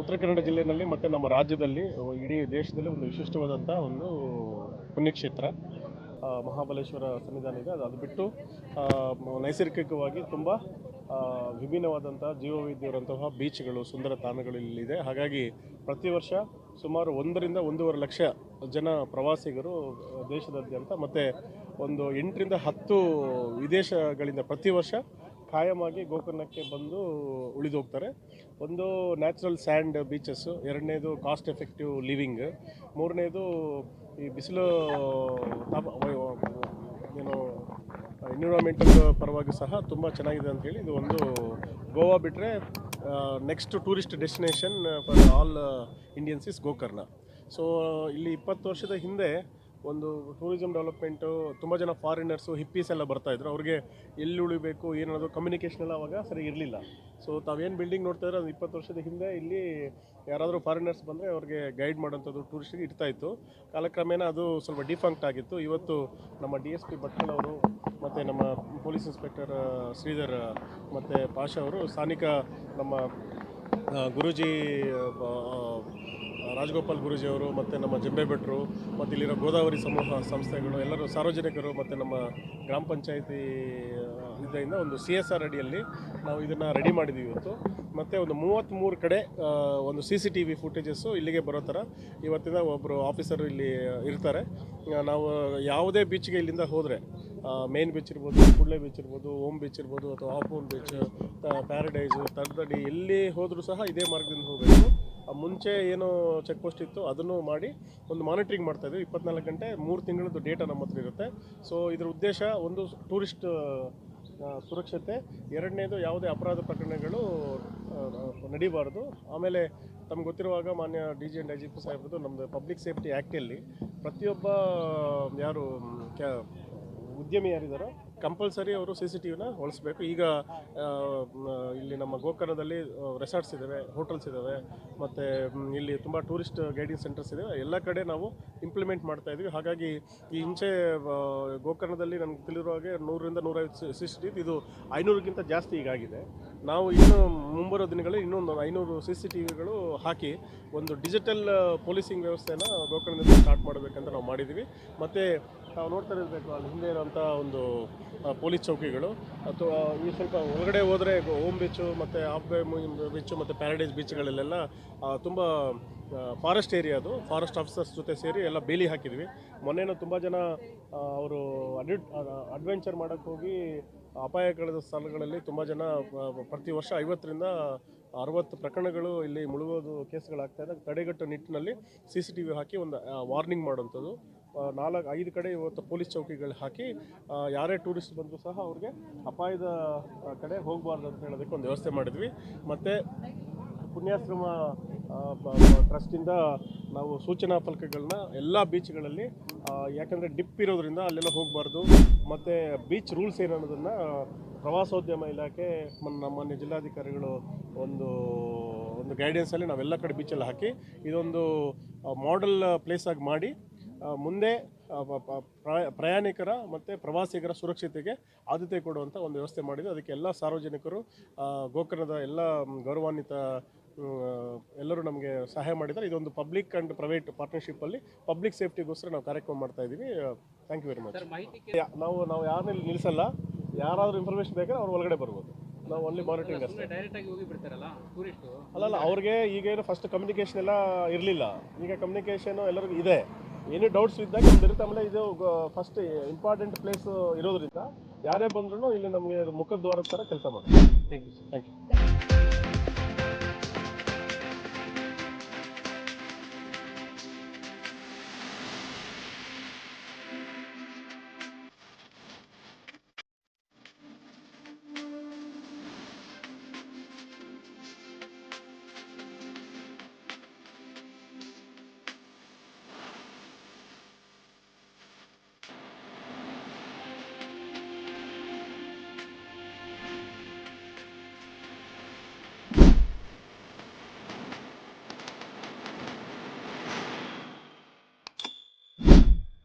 ಉತ್ತರ ಕನ್ನಡ ಜಿಲ್ಲೆಯಲ್ಲಿ ಮತ್ತು ನಮ್ಮ ರಾಜ್ಯದಲ್ಲಿ ಇಡೀ ದೇಶದಲ್ಲಿ ಒಂದು ವಿಶಿಷ್ಟವಾದಂಥ ಒಂದು ಪುಣ್ಯಕ್ಷೇತ್ರ. ಮಹಾಬಲೇಶ್ವರ ಸನ್ನಿಧಾನ ಇದೆ. ಅದು ಅದು ಬಿಟ್ಟು ನೈಸರ್ಗಿಕವಾಗಿ ತುಂಬ ವಿಭಿನ್ನವಾದಂಥ ಜೀವವೈದ್ಯರಂತಹ ಬೀಚ್ಗಳು, ಸುಂದರ ತಾಣಗಳು ಇಲ್ಲಿದೆ ಹಾಗಾಗಿ ಪ್ರತಿ ವರ್ಷ ಸುಮಾರು ಒಂದರಿಂದ ಒಂದೂವರೆ ಲಕ್ಷ ಜನ ಪ್ರವಾಸಿಗರು ದೇಶದಾದ್ಯಂತ ಮತ್ತು ಒಂದು ಎಂಟರಿಂದ ಹತ್ತು ವಿದೇಶಗಳಿಂದ ಪ್ರತಿ ವರ್ಷ ಖಾಯಮಾಗಿ ಗೋಕರ್ಣಕ್ಕೆ ಬಂದು ಉಳಿದು ಹೋಗ್ತಾರೆ ಒಂದು ನ್ಯಾಚುರಲ್ ಸ್ಯಾಂಡ್ ಬೀಚಸ್ಸು ಎರಡನೇದು ಕಾಸ್ಟ್ ಎಫೆಕ್ಟಿವ್ ಲಿವಿಂಗ್, ಮೂರನೇದು ಈ ಬಿಸಿಲು ತಾಪ ಏನು, ಎನ್ವಿರಾನ್ಮೆಂಟಲ್ ಪರವಾಗಿ ಸಹ ತುಂಬ ಚೆನ್ನಾಗಿದೆ ಅಂತೇಳಿ ಇದು ಒಂದು ಗೋವಾ ಬಿಟ್ಟರೆ next tourist destination for all Indians is Gokarna. So ಇಲ್ಲಿ ಇಪ್ಪತ್ತು ವರ್ಷದ ಹಿಂದೆ ಒಂದು ಟೂರಿಸಂ ಡೆವಲಪ್ಮೆಂಟು ತುಂಬ ಜನ ಫಾರಿನರ್ಸು ಹಿಪ್ಪೀಸ್ ಎಲ್ಲ ಬರ್ತಾಯಿದ್ರು ಅವ್ರಿಗೆ ಎಲ್ಲಿ ಉಳಿಬೇಕು ಏನಾದರೂ ಕಮ್ಯುನಿಕೇಷನ್ ಎಲ್ಲ ಅವಾಗ ಸರಿ ಇರಲಿಲ್ಲ. ಸೊ ತಾವೇನು ಬಿಲ್ಡಿಂಗ್ ನೋಡ್ತಾ ಇದ್ರೆ ಅದು ಇಪ್ಪತ್ತು ವರ್ಷದ ಹಿಂದೆ ಇಲ್ಲಿ ಯಾರಾದರೂ ಫಾರಿನರ್ಸ್ ಬಂದರೆ ಅವ್ರಿಗೆ ಗೈಡ್ ಮಾಡೋಂಥದ್ದು ಟೂರಿಸ್ಟಿಗೆ ಇರ್ತಾ ಇತ್ತು. ಕಾಲಕ್ರಮೇಣ ಅದು ಸ್ವಲ್ಪ ಡಿಫಂಕ್ಟ್ ಆಗಿತ್ತು. ಇವತ್ತು ನಮ್ಮ ಡಿ ಎಸ್ ಪಿ ಭಟ್ಕಲ್ ಅವರು ಮತ್ತು ನಮ್ಮ ಪೊಲೀಸ್ ಇನ್ಸ್ಪೆಕ್ಟರ್ ಶ್ರೀಧರ್ ಮತ್ತು ಪಾಷಾ ಅವರು, ಸ್ಥಾನಿಕ ನಮ್ಮ ಗುರುಜಿ ರಾಜಗೋಪಾಲ್ ಗುರುಜಿಯವರು ಮತ್ತು ನಮ್ಮ ಜಂಬೆ ಭಟ್ರು ಮತ್ತು ಇಲ್ಲಿರೋ ಗೋದಾವರಿ ಸಮೂಹ ಸಂಸ್ಥೆಗಳು ಎಲ್ಲರೂ ಸಾರ್ವಜನಿಕರು ಮತ್ತು ನಮ್ಮ ಗ್ರಾಮ ಪಂಚಾಯಿತಿ ಇದರಿಂದ ಒಂದು ಸಿ ಎಸ್ ಆರ್ ಅಡಿಯಲ್ಲಿ ನಾವು ಇದನ್ನು ರೆಡಿ ಮಾಡಿದ್ದೀವಿ ಇವತ್ತು. ಮತ್ತು ಒಂದು ಮೂವತ್ತ್ಮೂರು ಕಡೆ ಒಂದು C C T V footages ಇಲ್ಲಿಗೆ ಬರೋ ಥರ ಇವತ್ತಿನ ಒಬ್ಬರು ಆಫೀಸರು ಇಲ್ಲಿ ಇರ್ತಾರೆ. ನಾವು ಯಾವುದೇ ಬೀಚ್ಗೆ ಇಲ್ಲಿಂದ ಹೋದರೆ ಮೇನ್ ಬೀಚ್ ಇರ್ಬೋದು ಕುಳ್ಳೆ ಬೀಚ್ ಇರ್ಬೋದು ಓಮ್ ಬೀಚ್ ಇರ್ಬೋದು ಅಥವಾ ಆಪೂನ್ ಬೀಚ್ ಪ್ಯಾರಡೈಸು ತಡ್ದಡಿ ಎಲ್ಲಿ ಹೋದರೂ ಸಹ ಇದೇ ಮಾರ್ಗದಿಂದ ಹೋಗಬೇಕು. ಮುಂಚೆ ಏನು ಚೆಕ್ ಪೋಸ್ಟ್ ಇತ್ತು, ಅದನ್ನು ಮಾಡಿ ಒಂದು ಮಾನಿಟ್ರಿಂಗ್ ಮಾಡ್ತಾ ಇದ್ದೀವಿ ಇಪ್ಪತ್ನಾಲ್ಕು ಗಂಟೆ ಮೂರು ತಿಂಗಳದ್ದು ಡೇಟಾ ನಮ್ಮ ಹತ್ರ ಇರುತ್ತೆ. ಸೊ ಇದರ ಉದ್ದೇಶ ಒಂದು ಟೂರಿಸ್ಟ್ ಸುರಕ್ಷತೆ, ಎರಡನೇದು ಯಾವುದೇ ಅಪರಾಧ ಪ್ರಕರಣಗಳು ನಡೀಬಾರ್ದು. ಆಮೇಲೆ ತಮ್ಗೆ ಗೊತ್ತಿರುವಾಗ ಮಾನ್ಯ D G and I G P ಸಾಹೇಬ್ರದ್ದು ನಮ್ಮದು ಪಬ್ಲಿಕ್ ಸೇಫ್ಟಿ ಆ್ಯಕ್ಟಲ್ಲಿ ಪ್ರತಿಯೊಬ್ಬ ಯಾರು, ಕ್ಯಾ, ಉದ್ಯಮಿ ಯಾರಿದ್ದಾರೋ ಕಂಪಲ್ಸರಿ ಅವರು ಸಿ ಸಿ ಟಿ ವಿನ ಈಗ ಇಲ್ಲಿ ನಮ್ಮ ಗೋಕರ್ಣದಲ್ಲಿ ರೆಸಾರ್ಟ್ಸ್ ಇದ್ದಾವೆ ಹೋಟೆಲ್ಸ್ ಇದ್ದಾವೆ ಮತ್ತು ಇಲ್ಲಿ ತುಂಬ ಟೂರಿಸ್ಟ್ ಗೈಡಿಂಗ್ ಸೆಂಟರ್ಸ್ ಇದ್ದಾವೆ ಎಲ್ಲ ಕಡೆ ನಾವು ಇಂಪ್ಲಿಮೆಂಟ್ ಮಾಡ್ತಾ ಇದ್ವಿ. ಹಾಗಾಗಿ ಈ ಹಿಂಚೆ ಗೋಕರ್ಣದಲ್ಲಿ ನನಗೆ ತಿಳಿದಿರೋ ಹಾಗೆ ನೂರರಿಂದ ನೂರೈವತ್ತು ಸಿ ಸಿ ಟಿ ಇದು ಐನೂರಕ್ಕಿಂತ ಜಾಸ್ತಿ ಈಗಾಗಿದೆ ನಾವು ಇನ್ನು ಮುಂಬರೋ ದಿನಗಳಲ್ಲಿ ಇನ್ನೊಂದು ಐನೂರು ಸಿ ಸಿ ಟಿ ವಿಗಳು ಹಾಕಿ ಒಂದು ಡಿಜಿಟಲ್ ಪೊಲೀಸಿಂಗ್ ವ್ಯವಸ್ಥೆನ ಗೋಕರ್ಣದಲ್ಲಿ ಸ್ಟಾರ್ಟ್ ಮಾಡಬೇಕಂತ ನಾವು ಮಾಡಿದ್ದೀವಿ. ಮತ್ತು ನಾವು ನೋಡ್ತಾ ಇರಬೇಕು, ಅಲ್ಲಿ ಹಿಂದೆ ಇರೋಂಥ ಒಂದು ಪೊಲೀಸ್ ಚೌಕಿಗಳು. ಅಥವಾ ಈ ಸ್ವಲ್ಪ ಒಳಗಡೆ ಹೋದರೆ ಓಮ್ ಬೀಚು ಮತ್ತು ಆಫ್ ಬೀಚು ಮತ್ತು ಪ್ಯಾರಡೈಸ್ ಬೀಚ್ಗಳಲ್ಲೆಲ್ಲ ತುಂಬ ಫಾರೆಸ್ಟ್ ಏರಿಯಾ ಅದು. ಫಾರೆಸ್ಟ್ ಆಫೀಸರ್ಸ್ ಜೊತೆ ಸೇರಿ ಎಲ್ಲ ಬೇಲಿ ಹಾಕಿದ್ವಿ. ಮೊನ್ನೆನೂ ತುಂಬ ಜನ ಅವರು ಅಡ್ವೆಂಚರ್ ಮಾಡೋಕ್ಕೆ ಹೋಗಿ ಅಪಾಯಗಳ ಸ್ಥಳಗಳಲ್ಲಿ ತುಂಬ ಜನ ಪ್ರತಿ ವರ್ಷ ಐವತ್ತರಿಂದ ಅರವತ್ತು ಪ್ರಕರಣಗಳು ಇಲ್ಲಿ ಮುಳುಗೋದು ಕೇಸ್ಗಳಾಗ್ತಾ ಇದೆ. ತಡೆಗಟ್ಟೋ ನಿಟ್ಟಿನಲ್ಲಿ ಸಿ ಸಿ ಟಿ ವಿ ಹಾಕಿ ಒಂದು ವಾರ್ನಿಂಗ್ ಮಾಡುವಂಥದ್ದು. ನಾಲ್ಕು, ಐದು ಕಡೆ ಇವತ್ತು ಪೊಲೀಸ್ ಚೌಕಿಗಳು ಹಾಕಿ ಯಾರೇ ಟೂರಿಸ್ಟ್ ಬಂದರೂ ಸಹ ಅವ್ರಿಗೆ ಅಪಾಯದ ಕಡೆ ಹೋಗಬಾರ್ದು ಅಂತ ಹೇಳೋದಕ್ಕೆ ಒಂದು ವ್ಯವಸ್ಥೆ ಮಾಡಿದ್ವಿ. ಮತ್ತು ಪುಣ್ಯಾಶ್ರಮ ಟ್ರಸ್ಟಿಂದ ನಾವು ಸೂಚನಾ ಫಲಕಗಳನ್ನ ಎಲ್ಲ ಬೀಚ್ಗಳಲ್ಲಿ ಯಾಕಂದರೆ ಡಿಪ್ ಇರೋದ್ರಿಂದ ಅಲ್ಲೆಲ್ಲ ಹೋಗಬಾರ್ದು. ಮತ್ತು ಬೀಚ್ ರೂಲ್ಸ್ ಏನು ಅನ್ನೋದನ್ನು ಪ್ರವಾಸೋದ್ಯಮ ಇಲಾಖೆ ನಮ್ಮ ಜಿಲ್ಲಾಧಿಕಾರಿಗಳು ಒಂದು ಒಂದು ಗೈಡೆನ್ಸಲ್ಲಿ ನಾವೆಲ್ಲ ಕಡೆ ಬೀಚಲ್ಲಿ ಹಾಕಿ, ಇದೊಂದು ಮಾಡೆಲ್ ಪ್ಲೇಸಾಗಿ ಮಾಡಿ ಮುಂದೆ ಪ್ರಯಾಣಿಕರ ಮತ್ತು ಪ್ರವಾಸಿಗರ ಸುರಕ್ಷತೆಗೆ ಆದ್ಯತೆ ಕೊಡುವಂಥ ಒಂದು ವ್ಯವಸ್ಥೆ ಮಾಡಿದ್ದು. ಅದಕ್ಕೆ ಎಲ್ಲ ಸಾರ್ವಜನಿಕರು ಗೋಕರ್ಣದ ಎಲ್ಲ ಗೌರವಾನ್ವಿತ ಎಲ್ಲರೂ ನಮಗೆ ಸಹಾಯ ಮಾಡಿದ್ದಾರೆ. ಇದೊಂದು ಪಬ್ಲಿಕ್ ಆ್ಯಂಡ್ ಪ್ರೈವೇಟ್ ಪಾರ್ಟ್ನರ್ಶಿಪ್ಪಲ್ಲಿ ಪಬ್ಲಿಕ್ ಸೇಫ್ಟಿಗೋಸ್ಕರ ನಾವು ಕಾರ್ಯಕ್ರಮ ಮಾಡ್ತಾ ಇದ್ದೀವಿ. ಥ್ಯಾಂಕ್ ಯು ವೆರಿ ಮಚ್ ನಾವು ನಾವು ಯಾರನ್ನ ನಿಲ್ಲಿಸಲ್ಲ ಯಾರಾದರೂ ಇನ್ಫಾರ್ಮೇಷನ್ ಬೇಕಾದ್ರೆ ಅವ್ರು ಒಳಗಡೆ ಬರ್ಬೋದು. ನಾವು ಓನ್ಲಿ ಮಾನಿಟರಿಂಗ್ ಅಷ್ಟೇ. ಅಲ್ಲ ಅವ್ರಿಗೆ ಈಗೇನು ಫಸ್ಟ್ ಕಮ್ಯುನಿಕೇಷನ್ ಎಲ್ಲ ಇರಲಿಲ್ಲ. ಈಗ ಕಮ್ಯುನಿಕೇಷನ್ ಎಲ್ಲರಿಗೂ ಇದೆ. ಏನು ಡೌಟ್ಸ್ ಇದ್ದಾಗ ಇರುತ್ತೆ. ಆಮೇಲೆ ಇದು ಫಸ್ಟ್ ಇಂಪಾರ್ಟೆಂಟ್ ಪ್ಲೇಸ್ ಇರೋದ್ರಿಂದ ಯಾರೇ ಬಂದ್ರೂ ಇಲ್ಲಿ ನಮಗೆ ಮುಖದ್ವಾರದ ಥರ ಕೆಲಸ ಮಾಡಿ ಥ್ಯಾಂಕ್ ಯು ಥ್ಯಾಂಕ್ ಯು